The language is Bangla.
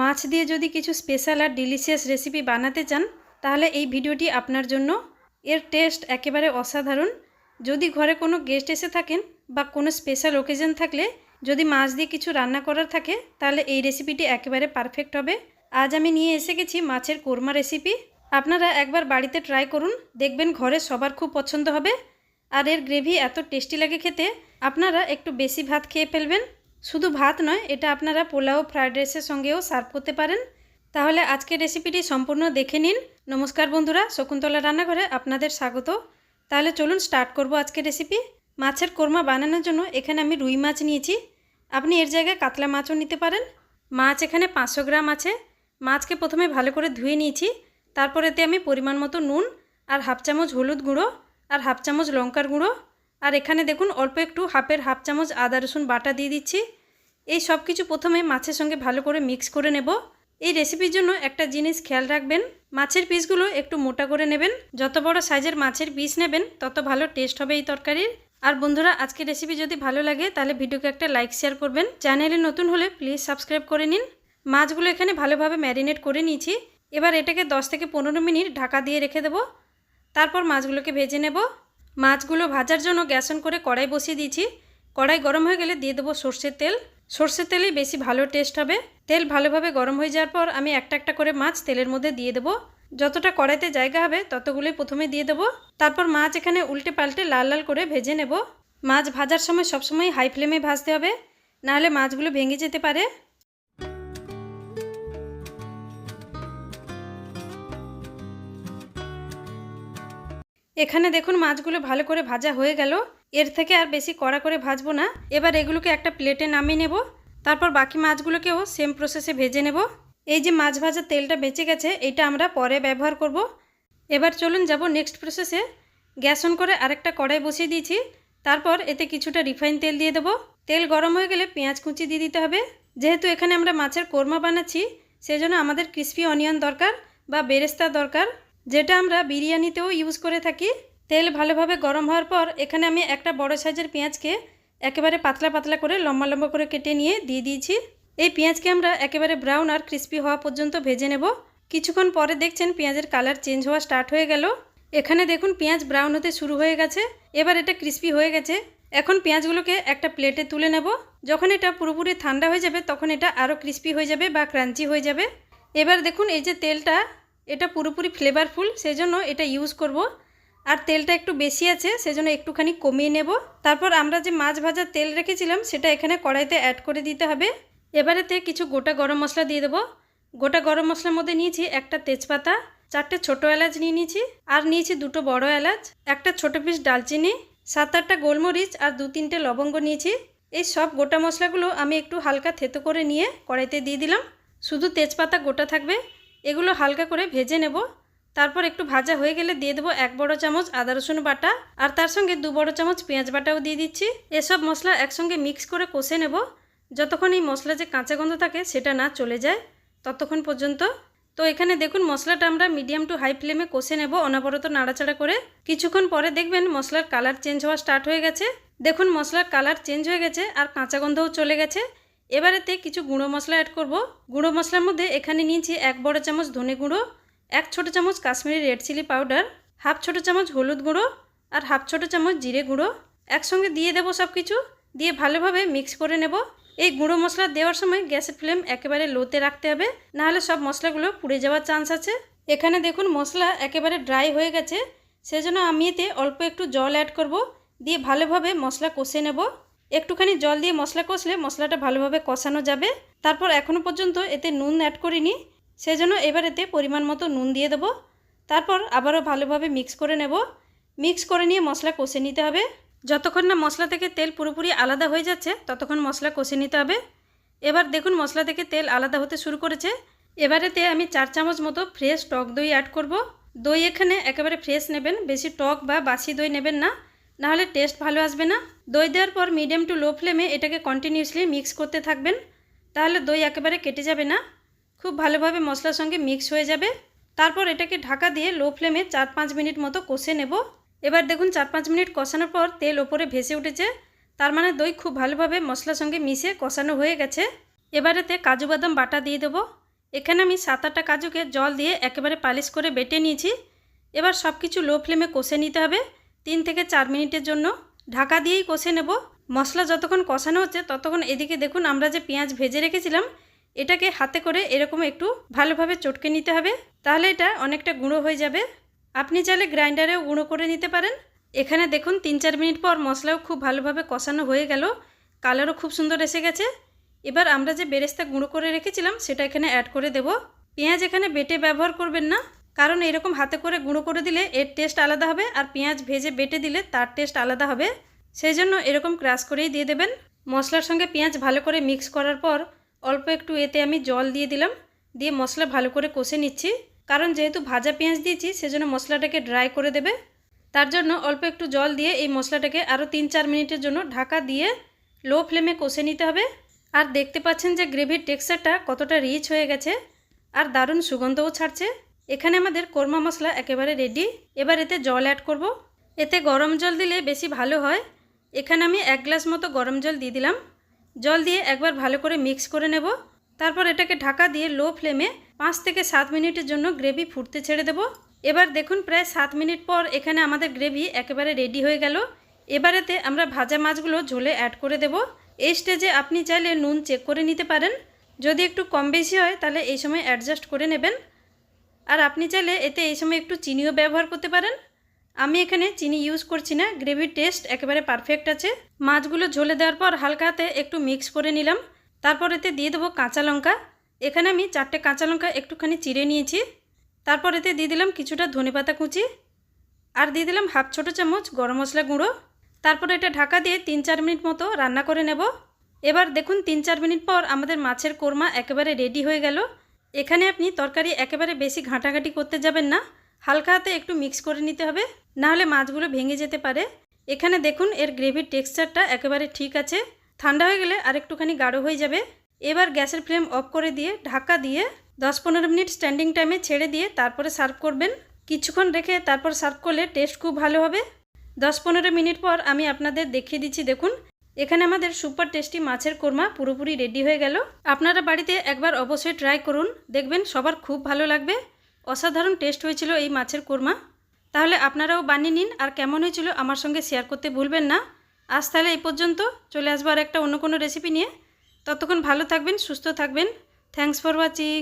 মাছ দিয়ে যদি কিছু স্পেশাল আর ডিলিশিয়াস রেসিপি বানাতে চান, তাহলে এই ভিডিওটি আপনার জন্য। এর টেস্ট একেবারে অসাধারণ। যদি ঘরে কোনো গেস্ট এসে থাকেন বা কোনো স্পেশাল ওকেশন থাকলে, যদি মাছ দিয়ে কিছু রান্না করার থাকে, তাহলে এই রেসিপিটি একেবারে পারফেক্ট হবে। আজ আমি নিয়ে এসে গেছি মাছের কোরমা রেসিপি। আপনারা একবার বাড়িতে ট্রাই করুন, দেখবেন ঘরে সবার খুব পছন্দ হবে। আর এর গ্রেভি এত টেস্টি লাগে খেতে, আপনারা একটু বেশি ভাত খেয়ে ফেলবেন। শুধু ভাত নয়, এটা আপনারা পোলাও, ফ্রায়েড রাইসের সঙ্গেও সার্ভ করতে পারেন। তাহলে আজকের রেসিপিটি সম্পূর্ণ দেখে নিন। নমস্কার বন্ধুরা, শকুন্তলা রান্নাঘরে আপনাদের স্বাগত। তাহলে চলুন স্টার্ট করব আজকের রেসিপি। মাছের কোরমা বানানোর জন্য এখানে আমি রুই মাছ নিয়েছি। আপনি এর জায়গায় কাতলা মাছও নিতে পারেন। মাছ এখানে পাঁচশো গ্রাম আছে। মাছকে প্রথমে ভালো করে ধুয়ে নিয়েছি। তারপর এতে আমি পরিমাণ মতো নুন আর হাফ চামচ হলুদ গুঁড়ো আর হাফ চামচ লঙ্কার গুঁড়ো। আর এখানে দেখুন অল্প একটু হাফের হাফ চামচ আদা রসুন বাটা দিয়ে দিচ্ছি। এই সব কিছু প্রথমে মাছের সঙ্গে ভালো করে মিক্স করে নেব। এই রেসিপির জন্য একটা জিনিস খেয়াল রাখবেন, মাছের পিসগুলো একটু মোটা করে নেবেন। যত বড় সাইজের মাছের পিস নেবেন, তত ভালো টেস্ট হবে এই তরকারির। আর বন্ধুরা, আজকের রেসিপি যদি ভালো লাগে, তাহলে ভিডিওকে একটা লাইক, শেয়ার করবেন। চ্যানেলে নতুন হলে প্লিজ সাবস্ক্রাইব করে নিন। মাছগুলো এখানে ভালোভাবে ম্যারিনেট করে নিয়েছি। এবার এটাকে 10 থেকে পনেরো মিনিট ঢাকা দিয়ে রেখে দেবো। তারপর মাছগুলোকে ভেজে নেব। মাছগুলো ভাজার জন্য গ্যাস অন করে কড়াই বসিয়ে দিয়েছি। কড়াই গরম হয়ে গেলে দিয়ে দেবো সর্ষের তেল। সর্ষের তেলেই বেশি ভালো টেস্ট হবে। তেল ভালোভাবে গরম হয়ে যাওয়ার পর আমি একটা একটা করে মাছ তেলের মধ্যে দিয়ে দেবো। যতটা কড়াইতে জায়গা হবে ততগুলোই প্রথমে দিয়ে দেবো। তারপর মাছ এখানে উল্টে পাল্টে লাল লাল করে ভেজে নেব। মাছ ভাজার সময় সবসময় হাই ফ্লেমে ভাজতে হবে। নাহলে মাছগুলো ভেঙে যেতে পারে। এখানে দেখুন মাছগুলো ভালো করে ভাজা হয়ে গেল। এর থেকে আর বেশি কড়া করে ভাজবো না। এবার এগুলোকে একটা প্লেটে নামিয়ে নেব। তারপর বাকি মাছগুলোকেও সেম প্রসেসে ভেজে নেব। এই যে মাছ ভাজার তেলটা বেঁচে গেছে এইটা আমরা পরে ব্যবহার করব। এবার চলুন যাব নেক্সট প্রসেসে গ্যাস অন করে আরেকটা কড়াই বসিয়ে দিয়েছি। তারপর এতে কিছুটা রিফাইন তেল দিয়ে দেবো। তেল গরম হয়ে গেলে পেঁয়াজ কুচি দিয়ে দিতে হবে। যেহেতু এখানে আমরা মাছের কোরমা বানাচ্ছি, সেজন্য আমাদের ক্রিস্পি অনিয়ন দরকার বা বেরেস্তা দরকার। যেটা আমরা বিরিয়ানিতেও ইউজ করে থাকি। তেল ভালোভাবে গরম হওয়ার পর এখানে আমি একটা বড় সাইজের পেঁয়াজকে একেবারে পাতলা পাতলা করে লম্বা লম্বা করে কেটে নিয়ে দিয়ে দিয়েছি। এই পেঁয়াজকে আমরা একেবারে ব্রাউন আর ক্রিস্পি হওয়া পর্যন্ত ভেজে নেব। কিছুক্ষণ পরে দেখছেন পেঁয়াজের কালার চেঞ্জ হওয়া স্টার্ট হয়ে গেল। এখানে দেখুন পেঁয়াজ ব্রাউন হতে শুরু হয়ে গেছে। এবার এটা ক্রিস্পি হয়ে গেছে। এখন পেঁয়াজগুলোকে একটা প্লেটে তুলে নেব। যখন এটা পুরোপুরি ঠান্ডা হয়ে যাবে, তখন এটা আরও ক্রিস্পি হয়ে যাবে বা ক্রাঞ্চি হয়ে যাবে। এবার দেখুন এই যে তেলটা এটা পুরোপুরি ফ্লেভারফুল সেই জন্য এটা ইউজ করব। আর তেলটা একটু বেশি আছে, সেজন্য একটুখানি কমিয়ে নেব। তারপর আমরা যে মাছ ভাজার তেল রেখেছিলাম, সেটা এখানে কড়াইতে অ্যাড করে দিতে হবে। এবারেতে কিছু গোটা গরম মশলা দিয়ে দেবো। গোটা গরম মশলার মধ্যে নিয়েছি একটা তেজপাতা, চারটে ছোটো এলাচ নিয়ে নিয়েছি, আর নিয়েছি দুটো বড় এলাচ, একটা ছোটো পিস ডালচিনি, সাত আটটা গোলমরিচ, আর দু তিনটে লবঙ্গ নিয়েছি। এই সব গোটা মশলাগুলো আমি একটু হালকা থেতো করে নিয়ে কড়াইতে দিয়ে দিলাম। শুধু তেজপাতা গোটা থাকবে। এগুলো হালকা করে ভেজে নেব। তারপর একটু ভাজা হয়ে গেলে দিয়ে দেবো এক বড় চামচ আদা রসুন বাটা। আর তার সঙ্গে দু বড় চামচ পেঁয়াজ বাটাও দিয়ে দিচ্ছি। এসব মশলা একসঙ্গে মিক্স করে কষে নেব। যতক্ষণ এই মশলা যে কাঁচা গন্ধ থাকে সেটা না চলে যায় ততক্ষণ পর্যন্ত। তো এখানে দেখুন মশলাটা আমরা মিডিয়াম টু হাই ফ্লেমে কষে নেব অনবরত নাড়াচাড়া করে। কিছুক্ষণ পরে দেখবেন মশলার কালার চেঞ্জ হওয়া স্টার্ট হয়ে গেছে। দেখুন মশলার কালার চেঞ্জ হয়ে গেছে আর কাঁচা গন্ধও চলে গেছে। এবারেতে কিছু গুঁড়ো মশলা অ্যাড করব। গুঁড়ো মশলার মধ্যে এখানে নিয়েছি এক বড় চামচ ধনে গুঁড়ো, এক ছোটো চামচ Kashmiri red chilli powder half ছোটো চামচ হলুদ গুঁড়ো আর হাফ ছোটো চামচ জিরে গুঁড়ো। একসঙ্গে দিয়ে দেবো সব কিছু দিয়ে ভালোভাবে মিক্স করে নেব। এই গুঁড়ো মশলা দেওয়ার সময় গ্যাসের ফ্লেম একেবারে লোতে রাখতে হবে, নাহলে সব মশলাগুলো পুড়ে যাওয়ার চান্স আছে। এখানে দেখুন মশলা একেবারে ড্রাই হয়ে গেছে, সেজন্য আমি এতে অল্প একটু জল অ্যাড করব, দিয়ে ভালোভাবে মশলা কষে নেব। একটুখানি জল দিয়ে মশলা কষলে মশলাটা ভালোভাবে কষানো যাবে। তারপর এখনও পর্যন্ত এতে নুন অ্যাড করিনি। সেজন্য এবার এতে পরিমাণ মতো নুন দিয়ে দেবো। তারপর আবারও ভালোভাবে মিক্স করে নেব। মিক্স করে নিয়ে মশলা কষে নিতে হবে। যতক্ষণ না মশলা থেকে তেল পুরোপুরি আলাদা হয়ে যাচ্ছে, ততক্ষণ মশলা কষে নিতে হবে। এবার দেখুন মশলা থেকে তেল আলাদা হতে শুরু করেছে। এবারেতে আমি চার চামচ মতো ফ্রেশ টক দই অ্যাড করব। দই এখানে একেবারে ফ্রেশ নেবেন, বেশি টক বা বাসি দই নেবেন না। নাহলে টেস্ট ভালো আসবে না। দই দেওয়ার পর মিডিয়াম টু লো ফ্লেমে এটাকে কন্টিনিউসলি মিক্স করতে থাকবেন। তাহলে দই একেবারে কেটে যাবে না। খুব ভালোভাবে মশলার সঙ্গে মিক্স হয়ে যাবে। তারপর এটাকে ঢাকা দিয়ে লো ফ্লেমে চার পাঁচ মিনিট মতো কষে নেব। এবার দেখুন চার পাঁচ মিনিট কষানোর পর তেল ওপরে ভেসে উঠেছে। তার মানে দই খুব ভালোভাবে মশলার সঙ্গে মিশে কষানো হয়ে গেছে। এবারেতে কাজু বাদাম বাটা দিয়ে দেবো। এখানে আমি সাত আটটা কাজুকে জল দিয়ে একেবারে পালিশ করে বেটে নিয়েছি। এবার সব কিছু লো ফ্লেমে কষে নিতে হবে। তিন থেকে চার মিনিটের জন্য ঢাকা দিয়েই কষে নেব। মশলা যতক্ষণ কষানো হচ্ছে, ততক্ষণ এদিকে দেখুন আমরা যে পেঁয়াজ ভেজে রেখেছিলাম, এটাকে হাতে করে এরকম একটু ভালোভাবে চটকে নিতে হবে। তাহলে এটা অনেকটা গুঁড়ো হয়ে যাবে। আপনি চাইলে গ্রাইন্ডারেও গুঁড়ো করে নিতে পারেন। এখানে দেখুন তিন চার মিনিট পর মশলাও খুব ভালোভাবে কষানো হয়ে গেল। কালারও খুব সুন্দর এসে গেছে। এবার আমরা যে বেরেস্তা গুঁড়ো করে রেখেছিলাম, সেটা এখানে অ্যাড করে দেব। পেঁয়াজ এখানে বেটে ব্যবহার করবেন না। কারণ এরকম হাতে করে গুঁড়ো করে দিলে এর টেস্ট আলাদা হবে আর পেঁয়াজ ভেজে বেটে দিলে তার টেস্ট আলাদা হবে। সেই জন্য এরকম ক্রাশ করেই দিয়ে দেবেন। মশলার সঙ্গে পেঁয়াজ ভালো করে মিক্স করার পর অল্প একটু এতে আমি জল দিয়ে দিলাম। দিয়ে মশলা ভালো করে কষে নিচ্ছি। কারণ যেহেতু ভাজা পেঁয়াজ দিয়েছি, সেজন্য মশলাটাকে ড্রাই করে দেবে। তার জন্য অল্প একটু জল দিয়ে এই মশলাটাকে আরও তিন চার মিনিটের জন্য ঢাকা দিয়ে লো ফ্লেমে কষে নিতে হবে। আর দেখতে পাচ্ছেন যে গ্রেভির টেক্সচারটা কতটা রিচ হয়ে গেছে। আর দারুণ সুগন্ধও ছাড়ছে। এখানে আমাদের কোরমা মশলা একেবারে রেডি এবার এতে জল অ্যাড করব। এতে গরম জল দিলে বেশি ভালো হয়। এখানে আমি এক গ্লাস মতো গরম জল দিয়ে দিলাম। জল দিয়ে একবার ভালো করে মিক্স করে নেব। তারপর এটাকে ঢাকা দিয়ে লো ফ্লেমে পাঁচ থেকে সাত মিনিটের জন্য গ্রেভি ফুটতে ছেড়ে দেব। এবার দেখুন প্রায় সাত মিনিট পর এখানে আমাদের গ্রেভি একেবারে রেডি হয়ে গেল। এবারেতে আমরা ভাজা মাছগুলো ঝোলে অ্যাড করে দেব। এই স্টেজে আপনি চাইলে নুন চেক করে নিতে পারেন। যদি একটু কম বেশি হয় তাহলে এই সময় অ্যাডজাস্ট করে নেবেন। আর আপনি চাইলে এতে এই সময় একটু চিনিও ব্যবহার করতে পারেন। আমি এখানে চিনি ইউজ করছি না গ্রেভির টেস্ট একেবারে পারফেক্ট আছে। মাছগুলো ঝোলে দেওয়ার পর হালকা হাতে একটু মিক্স করে নিলাম। তারপর এতে দিয়ে দেবো কাঁচা লঙ্কা। এখানে আমি চারটে কাঁচা লঙ্কা একটুখানি চিড়ে নিয়েছি। তারপর এতে দিয়ে দিলাম কিছুটা ধনেপাতা কুচি। আর দিয়ে দিলাম হাফ ছোটো চামচ গরম মশলা গুঁড়ো। তারপর এটা ঢাকা দিয়ে তিন চার মিনিট মতো রান্না করে নেব। এবার দেখুন তিন চার মিনিট পর আমাদের মাছের কোরমা একেবারে রেডি হয়ে গেল। এখানে আপনি তরকারি একেবারে বেশি ঘাঁটাঘাঁটি করতে যাবেন না। হালকা হাতে একটু মিক্স করে নিতে হবে। নাহলে মাছগুলো ভেঙে যেতে পারে। এখানে দেখুন, এর গ্রেভির টেক্সচারটা একেবারে ঠিক আছে। ঠান্ডা হয়ে গেলে আর একটুখানি গাঢ় হয়ে যাবে। এবার গ্যাসের ফ্লেম অফ করে দিয়ে, ঢাকা দিয়ে দশ পনেরো মিনিট স্ট্যান্ডিং টাইমে ছেড়ে দিয়ে তারপরে সার্ভ করবেন। কিছুক্ষণ রেখে তারপর সার্ভ করলে টেস্ট খুব ভালো হবে। দশ পনেরো মিনিট পর আমি আপনাদের দেখিয়ে দিচ্ছি, দেখুন। এখানে আমাদের সুপার টেস্টি মাছের কোরমা পুরোপুরি রেডি হয়ে গেল। আপনারা বাড়িতে একবার অবশ্যই ট্রাই করুন। দেখবেন সবার খুব ভালো লাগবে। অসাধারণ টেস্ট হয়েছিল এই মাছের কোরমা। তাহলে আপনারাও বানিয়ে নিন আর কেমন হয়েছিল আমার সঙ্গে শেয়ার করতে ভুলবেন না। আজ তাহলে এই পর্যন্ত। চলে আসব আর একটা অন্য কোনো রেসিপি নিয়ে। ততক্ষণ ভালো থাকবেন, সুস্থ থাকবেন। Thanks for watching